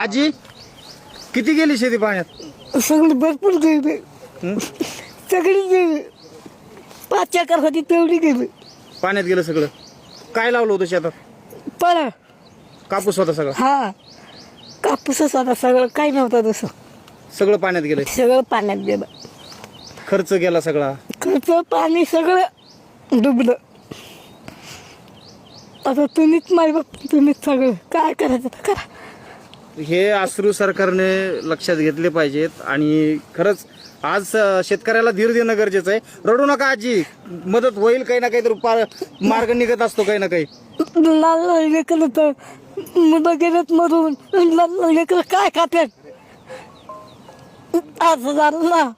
आजी किती गेली शेती पाण्यात? सगळी भरपूर गेली? सगळी गेली. पाच एकर होती तेवढी गेली. पाण्यात गेलं सगळं. काय लावलं होतं शेतात? पळा कापूस होता सगळं? हा. कापूसच होता सगळं काही नव्हतं तसं. सगळं पाण्यात गेलं? सगळं पाण्यात गेलं. खर्च गेला सगळा? खर्च पाणी सगळं डुबलं. आता तुम्हीच माय बाप तुम्हीच सगळं. काय करायचं करा. हे अश्रू सरकारने लक्षात घेतले पाहिजेत आणि खरंच आज शेतकऱ्याला धीर देणं गरजेचं आहे. रडू नका आजी. मदत होईल काही ना काहीतरी पा- मार्ग निघत असतो काही ना काही. लाल लेकर तर मुलं गेलेत मरून. लाल लेकर काय खात्यात? आज झालं ना.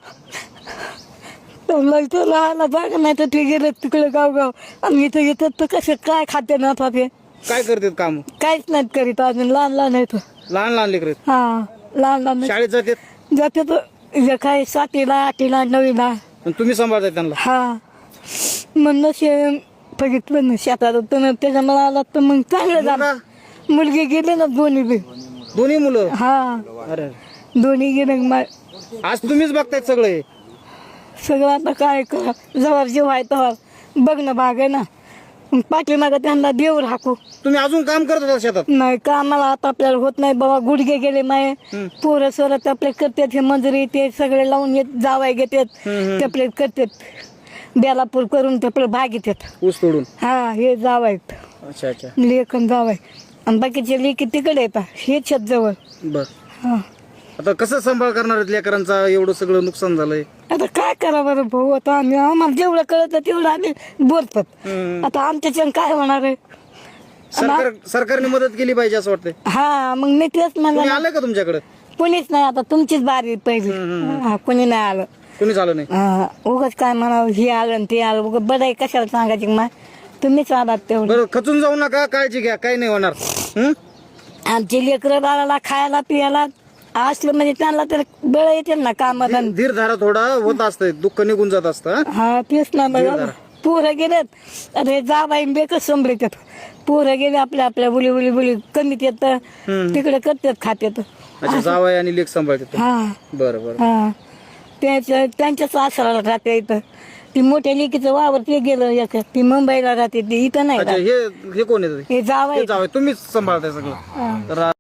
त्यांना इथं राहायला जागा नाही तर ते गेलेत तिकडे गावगाव. आणि इथं येतात तर कसे काय खाते ना ते? काय करतात काम? काहीच नाहीत करीत अजून लहान लहान आहेत. लहान लहान लेकर हा लहान लहान शाळेत जातात? जाते तर जे सातीला आठीला नवीला आणि तुम्ही सांभाळताय त्यांना? हा. म्हणलं शे बघितलं ना शेतात तर त्याच्यामुळे आला तर मग चांगलं झालं. मुलगी? गेले ना दोन्ही बी. दोन्ही मुलं? हा. अरे. दोन्ही गेले मा- आज तुम्हीच बघतायत सगळे? सगळं आता काय करा जवळ जेव्हा आहे तेव्हा बघणं भाग आहे ना. पाठीमागं त्यांना देऊर हाकू तुम्ही अजून काम करत होता शेतात? नाही कामाला आता आपल्याला होत नाही बाबा गुडघे गेले माये. पोरं सोरत आपले करतात हे मंजुरी ते सगळे लावून येत जावाय घेतात. ते आपले करतात. बेलापूर करून ते आपलं भाग येतात ऊस तोडून? हा हे जावाय अच्छा अच्छा. लेखन जावाय आणि बाकीचे लेखी तिकडे येतात हे छत जवळ. बर. हा. आता कसं सांभाळ करणार आहेत लेकरांचा? एवढं सगळं नुकसान झालंय. आता काय करा बरं भाऊ? आता आम्ही आम्हाला जेवढं कळतं तेवढं आम्ही बोलतात. हम्म. आता आमच्याच्यानं काय होणार आहे? सरकार सरकारने मदत केली पाहिजे असं वाटतंय. हा मग मी तेच कोणी म्हणलं आलंय का तुमच्याकडे? कोणीच नाही आता तुमचीच बारी पहिली. हा कोणी नाही आलं. कोणीच आलं नाही? हा, उगाच काय म्हणावं हे आलं आणि ते आलं. उगाच आहे कशाला सांगायची? मा तुम्हीच आलात तेवढं. बरं खचून जाऊ नका काळजी घ्या काही नाही होणार? आमचे लेकरं बाळाला खायला पियाला असलं म्हणजे त्यांना तर बळ येते ना कामाला. धीर धारा थोडा होत असतंय दुःख निघून जात असतं हं? तेच ना बघा पोरं गेलेत. अरे जा बाई बेकच संभळीतात. पोरं गेले आपल्या आपल्या बुली बुली बुली कमीत येत. तिकडे करतात खात्यात. अच्छा जावाय आणि लेख सांभाळते हा. बरं बरं. हा. त्याच्या त्यांच्याच आसराला राहते इथं. ती मोठ्या लेकीचं वावर ते गेलं एक. ती मुंबईला राहते ती. इथं नाही अच्छा. हे हे कोण आहे? हे जावं हे जावं तुम्हीच सांभाळताय सगळं. तर